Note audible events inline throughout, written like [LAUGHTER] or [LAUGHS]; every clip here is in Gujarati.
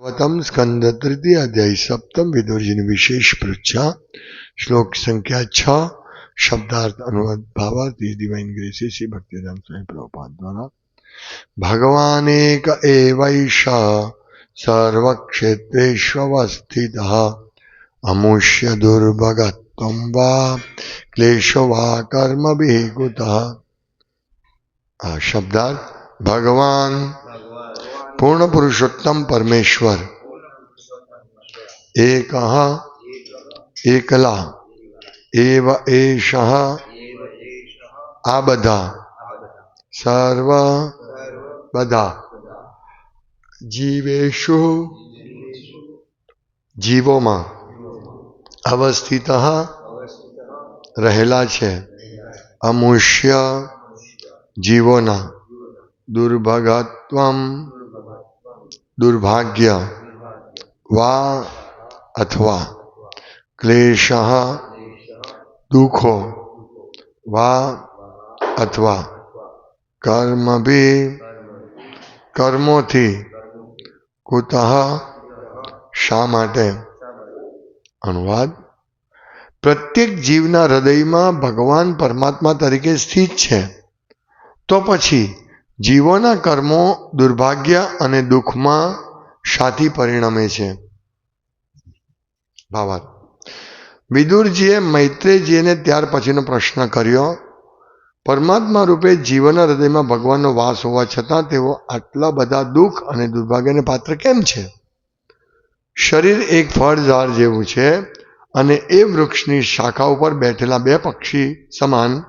પ્રથમ સ્કંદ તૃતીય અધ્યાય સપ્તમ વિદુરજીની વિશેષ પૃચ્છા શ્લોક સંખ્યા છ શબ્દાર્થ અનુવાદ ભાવાર્થ ડિવાઇન ગ્રેસી શ્રી ભક્તિધામ સ્વામી પ્રભુપાદ દ્વારા ભગવાનેક એવૈષ સર્વક્ષેત્રેષ્વસ્થિત અમુષ્ય દુર્ભગત્વમ વા ક્લેશો વા કર્મ વિકુત આ શબ્દાર્થ ભગવાન પૂર્ણ પુરુષોત્તમ પરમેશ્વર. એક એકલા. એવ એષ આ બધા. સર્વ બધા. જીવેશુ જીવોમાં અવસ્થિત રહેલા છે. અમુષ્ય જીવોના. દુર્ભગત્વમ દુર્ભાગ્ય વા અથવા ક્લેશ દુઃખો વા અથવા કર્મ બી કર્મોથી કુતઃ શા માટે અનુવાદ પ્રત્યેક જીવના હૃદયમાં ભગવાન પરમાત્મા તરીકે સ્થિત છે તો પછી જીવોના કર્મો દુર્ભાગ્ય અને દુઃખમાં શાથી પરિણમે છે. ભાવાર્થ. વિદુરજીએ મૈત્રેયજીને ત્યાર પછીનો પ્રશ્ન કર્યો, પરમાત્મા રૂપે જીવના હૃદયમાં ભગવાનનો વાસ હોવા છતાં તેઓ આટલા બધા દુઃખ અને દુર્ભાગ્યને પાત્ર કેમ છે? શરીર એક ફળઝાડ જેવું છે અને એ વૃક્ષની શાખા ઉપર બેઠેલા બે પક્ષી સમાન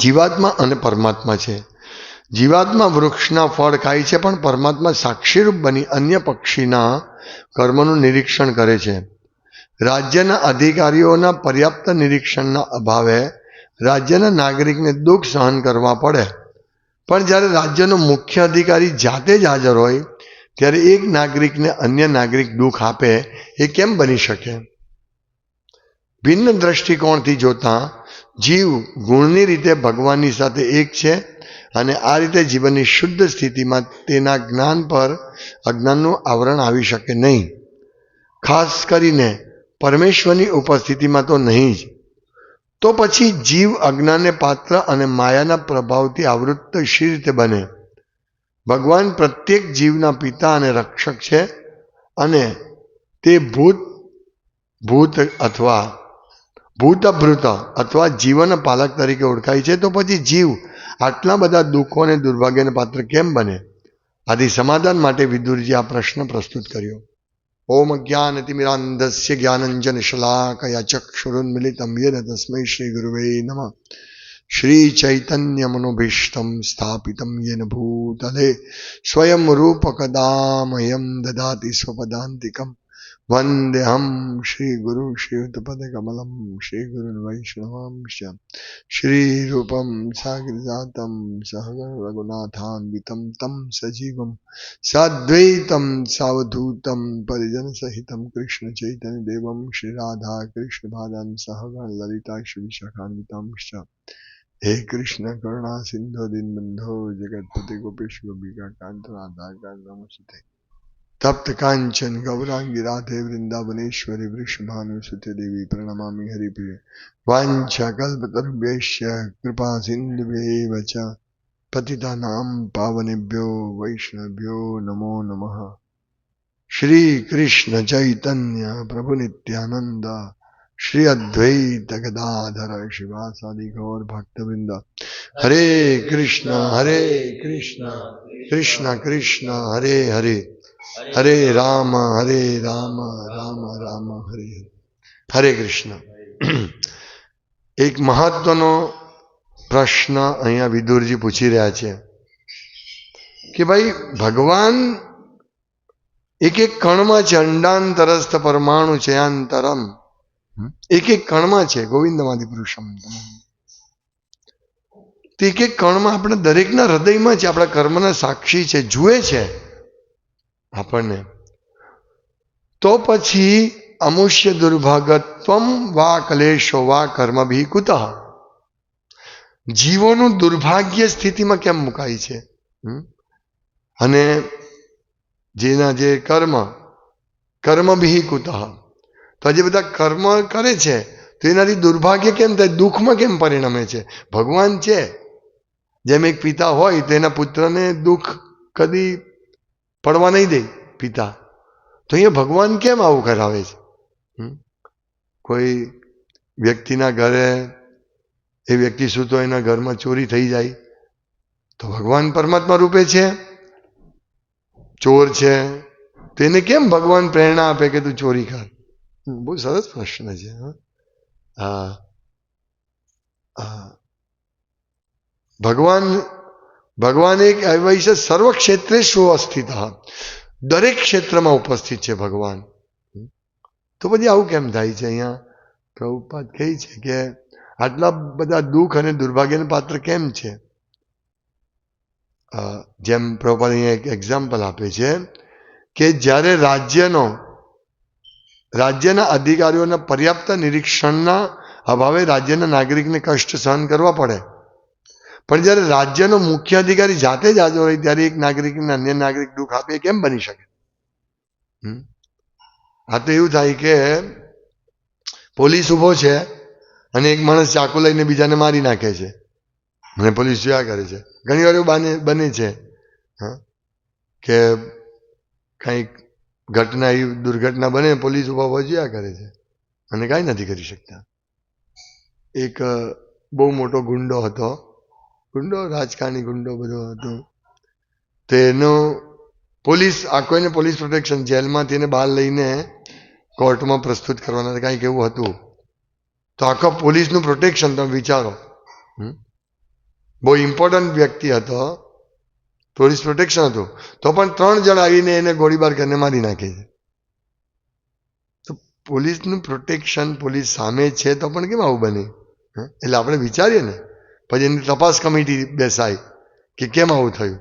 જીવાત્મા અને પરમાત્મા છે. જીવાત્મા વૃક્ષના ફળ ખાય છે, પણ પરમાત્મા સાક્ષીરૂપ બની અન્ય પક્ષીના કર્મનું નિરીક્ષણ કરે છે. રાજ્યના અધિકારીઓના પર્યાપ્ત નિરીક્ષણના અભાવે રાજ્યના નાગરિકને દુઃખ સહન કરવા પડે. પણ જ્યારે રાજ્યનો મુખ્ય અધિકારી જાતે જ હાજર હોય, ત્યારે એક નાગરિકને અન્ય નાગરિક દુઃખ આપે એ કેમ બની શકે? ભિન્ન દ્રષ્ટિકોણથી જોતા જીવ ગુણની રીતે ભગવાનની સાથે એક છે અને આ રીતે જીવનની શુદ્ધ સ્થિતિમાં તેના જ્ઞાન પર અજ્ઞાનનું આવરણ આવી શકે નહીં. ખાસ કરીને પરમેશ્વરની ઉપસ્થિતિમાં તો નહીં જ. તો પછી જીવ અજ્ઞાનને પાત્ર અને માયાના પ્રભાવથી આવૃત્ત શી રીતે બને? ભગવાન પ્રત્યેક જીવના પિતા અને રક્ષક છે અને તે ભૂત ભૂત અથવા ભૂતભૃત અથવા જીવન પાલક તરીકે ઓળખાય છે. તો પછી જીવ આટલા બધા દુઃખો અને દુર્ભાગ્યને પાત્ર કેમ બને? આથી સમાધાન માટે વિદુરજી આ પ્રશ્ન પ્રસ્તુત કર્યો. ઓમ જ્ઞાનતિમિરાંધસ્ય જ્ઞાનંજન શલાકયા ચક્ષુરુન્મિલિતમ યેન તસ્મૈ શ્રી ગુરુવે નમઃ. શ્રી ચૈતન્ય મનોભીષ્ટમ સ્થાપિતમ યેન ભૂતલે. સ્વયં રૂપકદામયમ દદાતિ સ્વપદાંતિકમ. વંદેહમ શ્રી ગુરુ શ્રીયુતપદકમલમ શ્રી ગુરુ વૈષ્ણવાંશ શ્રી રૂપમ સાગરજાતમ સહગણ રઘુનાથાન્વિતમ તમ સજીવમ સાદ્વૈતમ સાવધૂતમ પરિજન સહિતમ કૃષ્ણ ચૈતન્ય દેવમ શ્રી રાધા કૃષ્ણ ભાદન સહગણ લલિતા શ્રી વિશાખાન્વિતાંશ હે કૃષ્ણ કરુણા સિંધો દીનબંધો જગતપતિ ગોપેશ ગોપિકા કાંત રાધા કાંત નમસ્તે તપ્ત કાંચન ગૌરાંગી રાધે વૃંદાવનેશ્વરી વૃષભાનુસુતે દેવી પ્રણમામિ હરિપ્રિય વાંછા કલ્પતરુભ્યશ્ય કૃપા સિંધુભ્યેવ ચ પતિતાનામ પાવનેભ્યો વૈષ્ણવ્યો નમો નમઃ શ્રી કૃષ્ણ ચૈતન્ય પ્રભુ નિત્યાનંદ શ્રી અદ્વૈત ગદાધર શિવાસાદિ ગૌર ભક્તવૃંદ હરે કૃષ્ણ હરે કૃષ્ણ કૃષ્ણ કૃષ્ણ હરે હરે હરે રામ હરે રામ રામ રામ હરે હરે કૃષ્ણ એક મહત્વનો પ્રશ્ન અહીંયા વિદુરજી પૂછી રહ્યા છે કે ભાઈ, ભગવાન એક એક કણમાં છે, અંડાંતરસ્થ પરમાણુ છે, અંતરમ. એક એક કણમાં છે ગોવિંદમાંથી પુરુષમ તે એક એક કણમાં આપણે દરેકના હૃદયમાં છે આપણા કર્મના સાક્ષી છે, જુએ છે આપણને. તો પછી અમુષ્ય દુર્ભાગત્વમ વા કલેશો વા કર્મભી કુતઃ જીવોનું દુર્ભાગ્ય સ્થિતિમાં કેમ મુકાય છે? અને જેના જે કર્મ કર્મ બિહી કુતઃ તો જે બધા કર્મ કરે છે, તો એનાથી દુર્ભાગ્ય કેમ થાય? દુઃખમાં કેમ પરિણમે છે? ભગવાન છે. જેમ એક પિતા હોય, તો એના પુત્રને દુઃખ કદી પડવા નહીં દે, પિતા. તો અહીંયા ભગવાન કેમ આવું કરાવે છે? કોઈ વ્યક્તિના ઘરે, એ વ્યક્તિ સૂતો એના ઘરમાં ચોરી થઈ જાય? તો ભગવાન પરમાત્મા રૂપે છે? ચોર છે? તો એને કેમ ભગવાન પ્રેરણા આપે કે તું ચોરી કર? બહુ સરસ પ્રશ્ન છે હા. ભગવાન ભગવાન એક છે, સર્વ ક્ષેત્રે સુઅસ્થિત અસ્થિત દરેક ક્ષેત્રમાં ઉપસ્થિત છે ભગવાન. તો પછી આવું કેમ થાય છે અહીંયા? પ્રભુપાદ કહે છે કે આટલા બધા દુઃખ અને દુર્ભાગ્યનું પાત્ર કેમ છે? જેમ પ્રભુપાદ અહીંયા એક એક્ઝામ્પલ આપે છે કે જ્યારે રાજ્યનો, રાજ્યના અધિકારીઓના પર્યાપ્ત નિરીક્ષણના અભાવે રાજ્યના નાગરિકને કષ્ટ સહન કરવા પડે પણ જ્યારે રાજ્યનો મુખ્ય અધિકારી જાતે જ હાજર હોય ત્યારે એક નાગરિકને અન્ય નાગરિક દુઃખ આપે કેમ બની શકે? આ તો એવું થાય કે પોલીસ ઊભો છે અને એક માણસ ચાકુ લઈને બીજાને મારી નાખે છે. અને પોલીસ જોયા કરે છે. ઘણી વાર એવું બને બને છે કે કંઈક ઘટના એવી દુર્ઘટના બને, પોલીસ ઊભા ઊભા જોયા કરે છે. અને કાંઈ નથી કરી શકતા. એક બહુ મોટો ગુંડો હતો. ગુંડો, રાજકારણી ગુંડો બધો હતો. તેનો પોલીસ આખો એને પોલીસ પ્રોટેક્શન, જેલમાંથી એને બહાર લઈને કોર્ટમાં પ્રસ્તુત કરવાના કાંઈક એવું હતું. તો આખો પોલીસનું પ્રોટેક્શન તમે વિચારો? બહુ ઇમ્પોર્ટન્ટ વ્યક્તિ હતો. પોલીસ પ્રોટેક્શન હતું. તો પણ ત્રણ જણ આવીને એને ગોળીબાર કરીને મારી નાખે છે. તો પોલીસનું પ્રોટેક્શન પોલીસ સામે છે તો પણ કેમ આવું બને? એટલે આપણે વિચારીએ ને. પછી એની તપાસ કમિટી બેસાય કે કેમ આવું થયું?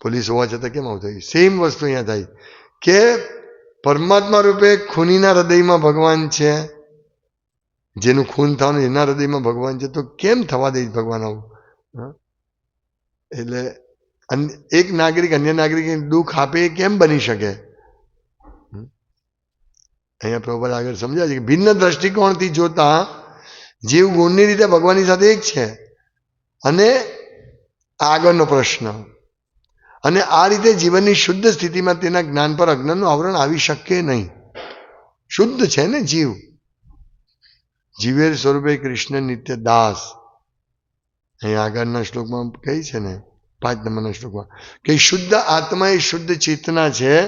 પોલીસ હોવા છતાં કેમ આવું થયું સેમ વસ્તુ અહીંયા થાય કે પરમાત્મા રૂપે ખૂનીના હૃદયમાં ભગવાન છે જેનું ખૂન થવાનું એના હૃદયમાં ભગવાન છે તો કેમ થવા દે ભગવાન આવું? એટલે એક નાગરિક અન્ય નાગરિકને દુઃખ આપે એ કેમ બની શકે? અહીંયા પ્રભુપાદ આગળ સમજાય છે કે ભિન્ન દ્રષ્ટિકોણથી જોતા જીવ ગુણની રીતે ભગવાનની સાથે એક છે. અને આગળનો પ્રશ્ન. અને આ રીતે જીવનની શુદ્ધ સ્થિતિમાં તેના જ્ઞાન પર અજ્ઞાનનું આવરણ આવી શકે નહીં. શુદ્ધ છે ને જીવ? જીવેર સ્વરૂપે કૃષ્ણ નિત્ય દાસ. અહીં આગળના શ્લોકમાં કહી છે ને, પાંચ નંબરના શ્લોકમાં, કે શુદ્ધ આત્મા એ શુદ્ધ ચેતના છે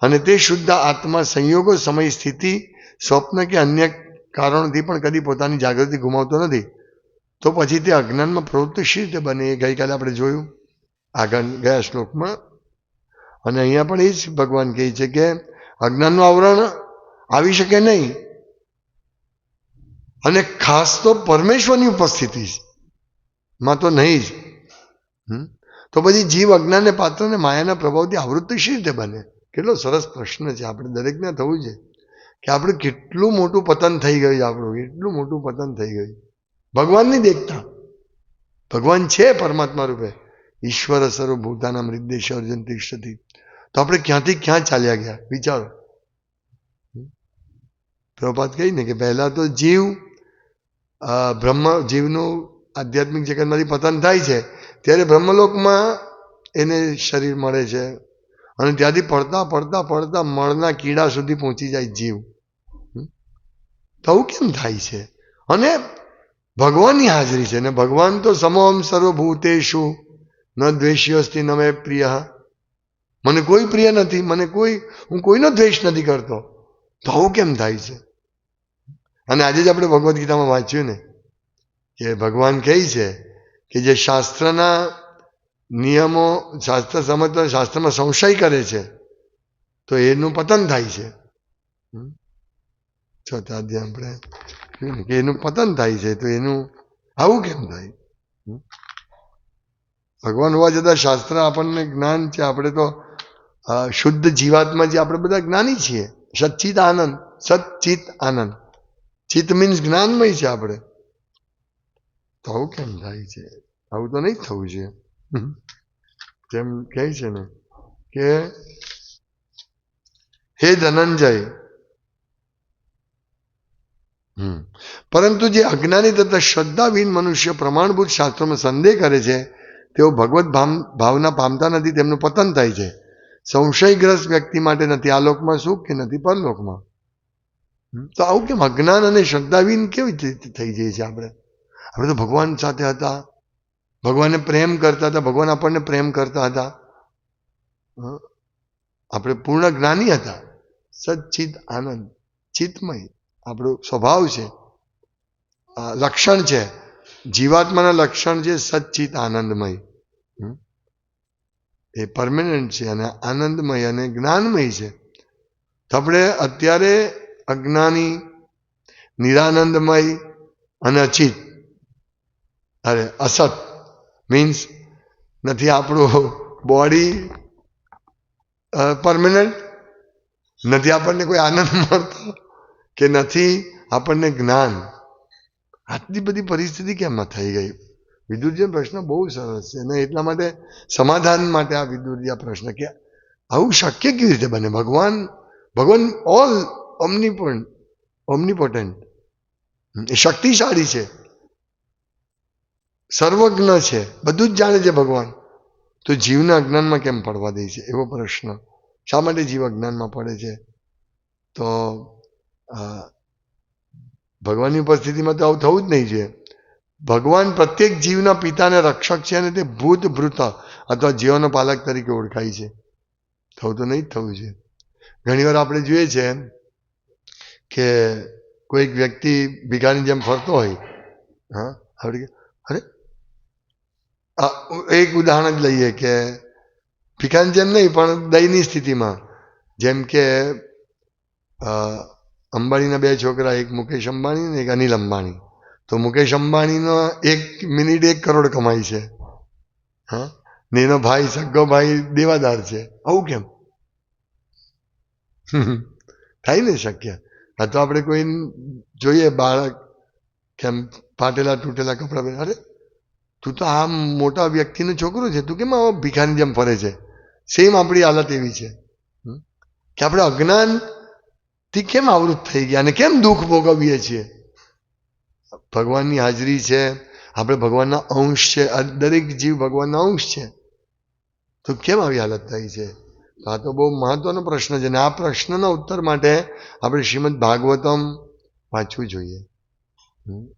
અને તે શુદ્ધ આત્મા સંયોગો સમય સ્થિતિ, સ્વપ્ન કે અન્ય કારણોથી પણ કદી પોતાની જાગૃતિ ગુમાવતો નથી. તો પછી તે અજ્ઞાનમાં પ્રવૃત્તિ શી રીતે બને એ ગઈકાલે આપણે જોયું. આગળ ગયા શ્લોકમાં. અને અહીંયા પણ એ જ ભગવાન કહે છે કે અજ્ઞાનનું આવરણ આવી શકે નહીં. અને ખાસ તો પરમેશ્વરની ઉપસ્થિતિ માં તો નહીં જ? તો પછી જીવ અજ્ઞાનને પાત્રને માયાના પ્રભાવથી આવૃત્તિ શી રીતે બને? કેટલો સરસ પ્રશ્ન છે. આપણે દરેકને થવું છે. કે આપણે કેટલું મોટું પતન થઈ ગયું આપણું, કેટલું મોટું પતન થઈ ગયું ભગવાન નહીં દેખતા. ભગવાન છે પરમાત્મા રૂપે. ઈશ્વર અસરો મૃદેશ અર્જુન તિષ્ઠતી તો આપણે ક્યાંથી ક્યાં ચાલ્યા ગયા? વિચારો. પ્રભાત કહી ને કે પહેલાં તો જીવ બ્રહ્મ, જીવનું આધ્યાત્મિક જગતમાંથી પતન થાય છે. ત્યારે બ્રહ્મલોકમાં એને શરીર મળે છે. અને ત્યાંથી પડતા પડતા પડતા મળના કીડા સુધી પહોંચી જાય જીવ? તો આવું કેમ થાય છે? અને ભગવાનની હાજરી છે. ને ભગવાન તો સમોહમ સર્વભૂતેશુ ન દ્વેષ્યસ્તી ન મે પ્રિય. મને કોઈ પ્રિય નથી, મને કોઈ, હું કોઈનો દ્વેષ નથી કરતો. તો આવું કેમ થાય છે? અને આજે જ આપણે ભગવદ્ ગીતામાં વાંચ્યું ને, કે ભગવાન કહે છે કે જે શાસ્ત્રના નિયમો, શાસ્ત્ર સમજતા, શાસ્ત્રમાં સંશય કરે છે, તો એનું પતન થાય છે. ચોથા અધ્યાય આપણે કે એનું પતન થાય છે, તો એનું આવું કેમ થાય? ભગવાન હોવા છતાં શાસ્ત્ર આપણને જ્ઞાન છે, આપણે તો શુદ્ધ જીવાત્મા જે આપણે બધા જ્ઞાની છીએ. સચ્ચિત આનંદ સચ્ચિત આનંદ. ચિત્ત મીન્સ જ્ઞાનમય છે આપણે. તો આવું કેમ થાય છે? આવું તો નહીં થવું છે. જેમ કહે છે ને કે, હે ધનંજય પરંતુ જે અજ્ઞાની તથા શ્રદ્ધાવીન મનુષ્ય પ્રમાણભૂત શાસ્ત્રોમાં સંદેહ કરે છે, તેઓ ભગવત ભામ, ભાવના પામતા નથી, તેમનું પતન થાય છે. સંશયગ્રસ્ત વ્યક્તિ માટે નથી આ લોકમાં સુખ કે નથી પરલોકમાં? તો આવું કેમ? અજ્ઞાન અને શ્રદ્ધાવીન કેવી રીતે થઈ જાય છે આપણે? આપણે તો ભગવાન સાથે હતા. ભગવાનને પ્રેમ કરતા હતા, ભગવાન આપણને પ્રેમ કરતા હતા. આપણે પૂર્ણ જ્ઞાની હતા. સચ્ચિત આનંદ. ચિત્તમય આપણો સ્વભાવ છે. લક્ષણ છે. જીવાત્માના લક્ષણ છે સચ્ચિત આનંદમય. એ પરમેનન્ટ છે અને આનંદમય અને જ્ઞાનમય છે. આપણે અત્યારે અજ્ઞાની, નિરાનંદમય અને અચિત. અરે, અસત મીન્સ નથી આપણું બોડી પરમેનન્ટ નથી આપણને કોઈ આનંદ મળતો? કે નથી આપણને જ્ઞાન? આટલી બધી પરિસ્થિતિ કેમ થઈ ગઈ? વિદુરજી પ્રશ્ન બહુ સરસ છે. અને એટલા માટે સમાધાન માટે આ વિદુરજી આ પ્રશ્ન કે આવું શક્ય કેવી રીતે બને? ભગવાન ભગવાન ઓલ ઓમનીપોન્ટ ઓમનીપોટન્ટ એ શક્તિશાળી છે. સર્વજ્ઞ છે. બધું જ જાણે છે ભગવાન. તો જીવને અજ્ઞાનમાં કેમ પડવા દે છે? એવો પ્રશ્ન. શા માટે જીવ અજ્ઞાનમાં પડે છે? તો ભગવાનની ઉપસ્થિતિમાં તો આવું થવું જ નહીં છે. ભગવાન પ્રત્યેક જીવના પિતાને રક્ષક છે અને તે ભૂત, ભૃત અથવા જીવનો પાલક તરીકે ઓળખાય છે. થવું તો નહીં જ થવું છે. ઘણીવાર આપણે જોઈએ છે કે કોઈક વ્યક્તિ ભીખાની જેમ ફરતો હોય, હા આપણે અરે એક ઉદાહરણ જ લઈએ કે ભીખાની જેમ નહીં, પણ દયની સ્થિતિમાં, જેમ કે અંબાણીના બે છોકરા, એક મુકેશ અંબાણી અને એક અનિલ અંબાણી. તો મુકેશ અંબાણીનો એક મિનિટ એક કરોડ કમાય છે. હા? ને એનો ભાઈ સગ્ગો ભાઈ દેવાદાર છે. આવું કેમ? [LAUGHS] થાય ને શક્ય. આ તો આપણે કોઈ જોઈએ બાળક કેમ ફાટેલા તૂટેલા કપડાં પહેરે. અરે, તું તો આ મોટા વ્યક્તિનું છોકરું છે. તું કેમ આવા ભિખાની જેમ ફરે છે? સેમ આપણી હાલત એવી છે? કે આપણે અજ્ઞાનથી કેમ આવૃત થઈ ગયા અને કેમ દુઃખ ભોગવીએ છીએ? ભગવાનની હાજરી છે, આપણે ભગવાનના અંશ છે દરેક જીવ ભગવાનના અંશ છે. તો કેમ આવી હાલત થઈ છે? આ તો બહુ મહત્વનો પ્રશ્ન છે અને આ પ્રશ્નના ઉત્તર માટે આપણે શ્રીમદ ભાગવતમ વાંચવું જોઈએ.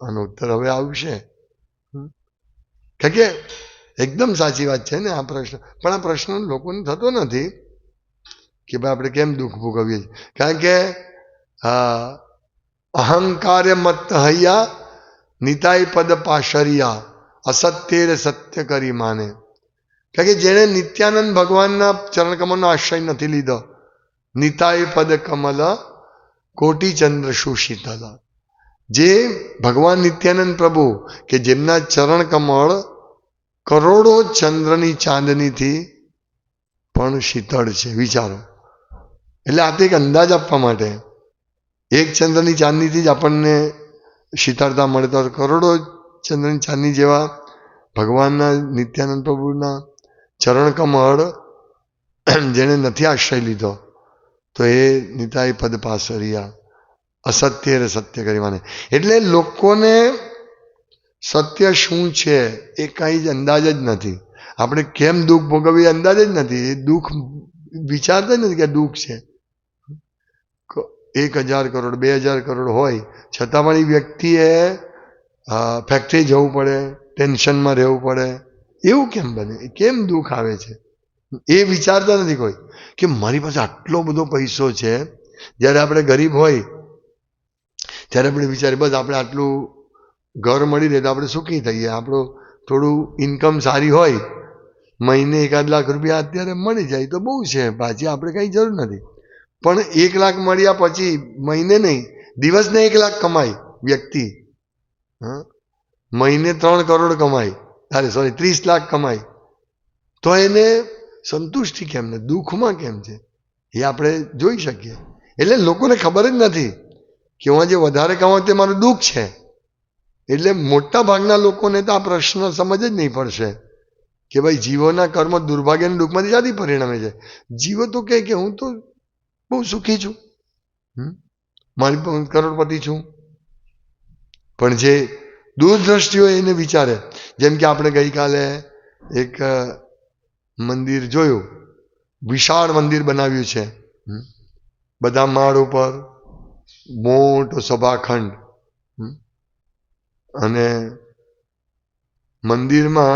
આનો ઉત્તર હવે આવશે. કે એકદમ સાચી વાત છે ને આ પ્રશ્ન. પણ આ પ્રશ્ન લોકોને થતો નથી. કે ભાઈ આપણે કેમ દુઃખ ભોગવીએ છીએ? કારણ કે આ અહંકાર્ય મત હૈયા, નિતાય પદ પાશરિયા, અસત્યેર સત્ય કરી માને. કારણ કે જેણે નિત્યાનંદ ભગવાનના ચરણકમલનો આશ્રય નથી લીધો, નિતાય પદ કમલ, કોટિચંદ્ર સુશીતલ. જે ભગવાન નિત્યાનંદ પ્રભુ કે જેમના ચરણ કમળ કરોડો ચંદ્રની ચાંદનીથી પણ શીતળ છે. વિચારો. એટલે આ તો એક અંદાજ આપવા માટે. એક ચંદ્રની ચાંદનીથી જ આપણને શીતળતા મળે તો કરોડો ચંદ્રની ચાંદની જેવા ભગવાનના, નિત્યાનંદ પ્રભુના ચરણ કમળ [CLEARS THROAT] જેણે નથી આશ્રય લીધો, તો એ નિતાય પદ પાસરિયા અસત્ય રે સત્ય કરી માને એટલે લોકોને સત્ય શું છે એ કાંઈ જ અંદાજ જ નથી. આપણે કેમ દુઃખ ભોગવીએ અંદાજ જ નથી. એ દુઃખ વિચારતા જ નથી કે દુઃખ છે. એક હજાર કરોડ, બે હજાર કરોડ હોય, છતાં પણ વ્યક્તિએ ફેક્ટરી જવું પડે ટેન્શનમાં રહેવું પડે. એવું કેમ બને? કેમ દુઃખ આવે છે? એ વિચારતા નથી કોઈ કે મારી પાસે આટલો બધો પૈસો છે. જ્યારે આપણે ગરીબ હોય, ત્યારે આપણે વિચારીએ, બસ આપણે આટલું ઘર મળી રહે તો આપણે સુખી થઈએ. આપણું થોડું ઇન્કમ સારી હોય, મહિને એકાદ લાખ રૂપિયા અત્યારે મળી જાય તો બહુ છે. પાછી આપણે કંઈ જરૂર નથી. પણ એક લાખ મળ્યા પછી મહિને નહીં, દિવસને એક લાખ કમાય વ્યક્તિ. મહિને ત્રણ કરોડ કમાય. અરે સોરી ત્રીસ લાખ કમાય. તો એને સંતુષ્ટિ કેમ ને? દુઃખમાં કેમ છે? એ આપણે જોઈ શકીએ. એટલે લોકોને ખબર જ નથી કે હું જે વધારે કમાઉં તે મારું દુઃખ છે. એટલે મોટા ભાગના લોકોને તો આ પ્રશ્ન સમજ જ નહીં પડશે કે ભાઈ જીવોના કર્મ દુર્ભાગ્યના દુઃખમાંથી જાતિ પરિણમે છે? જીવો તો કહે કે હું તો બહુ સુખી છું? મારી પણ કરોડપતિ છું. પણ જે દૂરદ્રષ્ટિ હોય એને વિચારે, જેમ કે આપણે ગઈકાલે એક મંદિર જોયું. વિશાળ મંદિર બનાવ્યું છે? બધા માળ ઉપર મોટો સભાખંડ? અને મંદિરમાં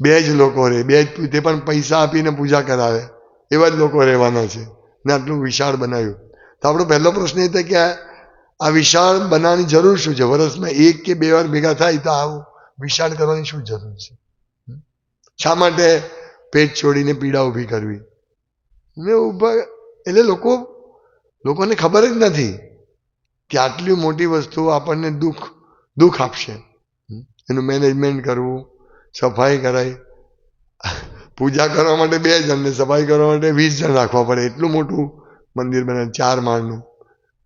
બે જ લોકો રહે બે જ તે પણ પૈસા આપીને પૂજા કરાવે. એવા જ લોકો રહેવાના છે. ને આટલું વિશાળ બનાવ્યું. તો આપણો પહેલો પ્રશ્ન એ થાય કે આ વિશાળ બનાવવાની જરૂર શું છે? વર્ષમાં એક કે બે વાર ભેગા થાય તો આવું વિશાળ કરવાની શું જરૂર છે? શા માટે પેટ છોડીને પીડા ઊભી કરવી? ને ઊભા એટલે લોકો લોકોને ખબર જ નથી કે આટલી મોટી વસ્તુ આપણને દુઃખ દુઃખ આપશે. એનું મેનેજમેન્ટ કરવું, સફાઈ કરાય. પૂજા કરવા માટે બે જણને, સફાઈ કરવા માટે વીસ જણ રાખવા પડે. એટલું મોટું મંદિર બને, ચાર માળનું.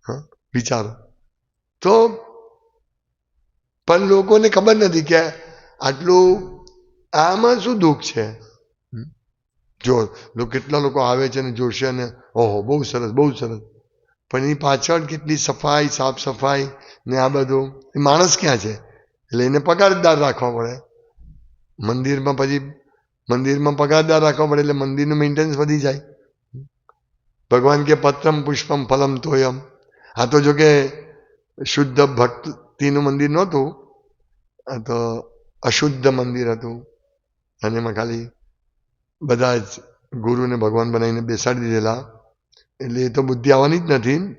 હા, વિચારો. તો પણ લોકોને ખબર નથી કે આટલું, આમાં શું દુઃખ છે? જો કેટલા લોકો આવે છે ને જોશે અને, ઓહો, બહુ સરસ બહુ સરસ. પણ એની પાછળ કેટલી સફાઈ, સાફ સફાઈ ને આ બધું? એ માણસ ક્યાં છે? એટલે એને પગારદાર રાખવા પડે. મંદિરમાં પછી મંદિરમાં પગારદાર રાખવા પડે એટલે મંદિરનું મેન્ટેનન્સ વધી જાય. ભગવાન કે પત્રમ પુષ્પમ ફલમ તોયમ. આ તો જો કે શુદ્ધ ભક્તિનું મંદિર નહોતું, આ તો અશુદ્ધ મંદિર હતું. અને એમાં ખાલી બધા જ ગુરુને ભગવાન બનાવીને બેસાડી દીધેલા. એટલે એ તો બુદ્ધિ આવવાની જ નથી.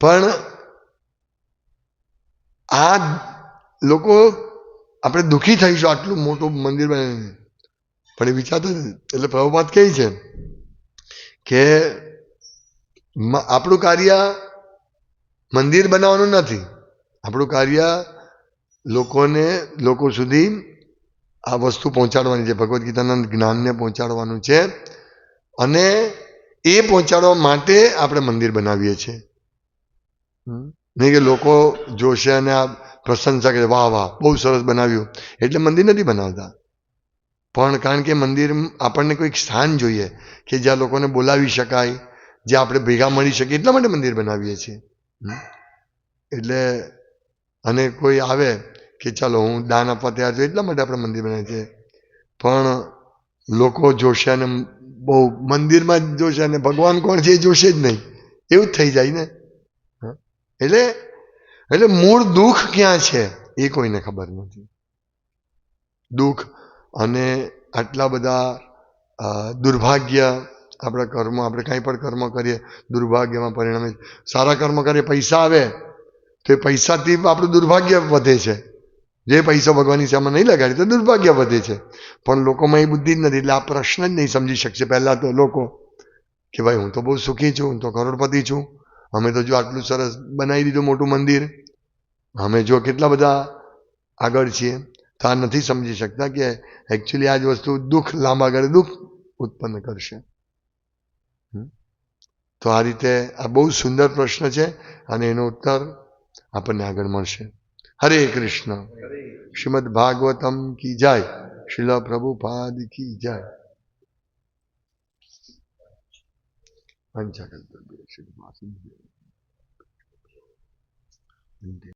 પણ આ લોકો, આપણે દુઃખી થઈશું આટલું મોટું મંદિર બનાવીને. પણ એ વિચારતો એટલે પ્રભુપાત કહે છે કે આપણું કાર્ય મંદિર બનાવવાનું નથી. આપણું કાર્ય લોકોને લોકો સુધી આ વસ્તુ પહોંચાડવાની છે. ભગવદ્ ગીતાના જ્ઞાનને પહોંચાડવાનું છે અને એ પહોંચાડવા માટે આપણે મંદિર બનાવીએ છીએ. નહીં કે લોકો જોશે અને આ પ્રશંસા કરે વાહ વાહ બહુ સરસ બનાવ્યું. એટલે મંદિર નથી બનાવતા. પણ કારણ કે મંદિર આપણને કોઈક સ્થાન જોઈએ કે જ્યાં લોકોને બોલાવી શકાય, જ્યાં આપણે ભેગા મળી શકીએ, એટલા માટે મંદિર બનાવીએ છીએ. એટલે અને કોઈ આવે કે ચાલો હું દાન આપવા તૈયાર છું, એટલા માટે આપણે મંદિર બનાવીએ છીએ. પણ લોકો જોશે અને બહુ મંદિરમાં જ જોશે અને ભગવાન કોણ છે એ જોશે જ નહીં. એવું જ થઈ જાય ને? એટલે એટલે મૂળ દુઃખ ક્યાં છે એ કોઈને ખબર નથી. દુઃખ અને આટલા બધા દુર્ભાગ્ય આપણા કર્મ, આપણે કાંઈ પણ કર્મ કરીએ, દુર્ભાગ્યમાં પરિણમે સારા કર્મ કરીએ, પૈસા આવે, તો એ પૈસાથી આપણું દુર્ભાગ્ય વધે છે. જે પૈસો ભગવાનની સામે નહીં લગાડી, તો દુર્ભાગ્ય વધે છે. પણ લોકોમાં એ બુદ્ધિ જ નથી, એટલે આ પ્રશ્ન જ નહીં સમજી શકશે. પહેલાં તો લોકો કે ભાઈ, હું તો બહુ સુખી છું, હું તો કરોડપતિ છું. અમે તો જો આટલું સરસ બનાવી દીધું મોટું મંદિર. અમે જો કેટલા બધા આગળ છીએ. તો નથી સમજી શકતા કે એકચ્યુઅલી આ જ વસ્તુ દુઃખ, લાંબા ગાળે દુઃખ ઉત્પન્ન કરશે? તો આ રીતે આ બહુ સુંદર પ્રશ્ન છે અને એનો ઉત્તર આપણને આગળ મળશે. હરે કૃષ્ણ. શ્રીમદ ભાગવતમ કી જાય. શિલ પ્રભુપાદ કી જાય. પંચકલ્પ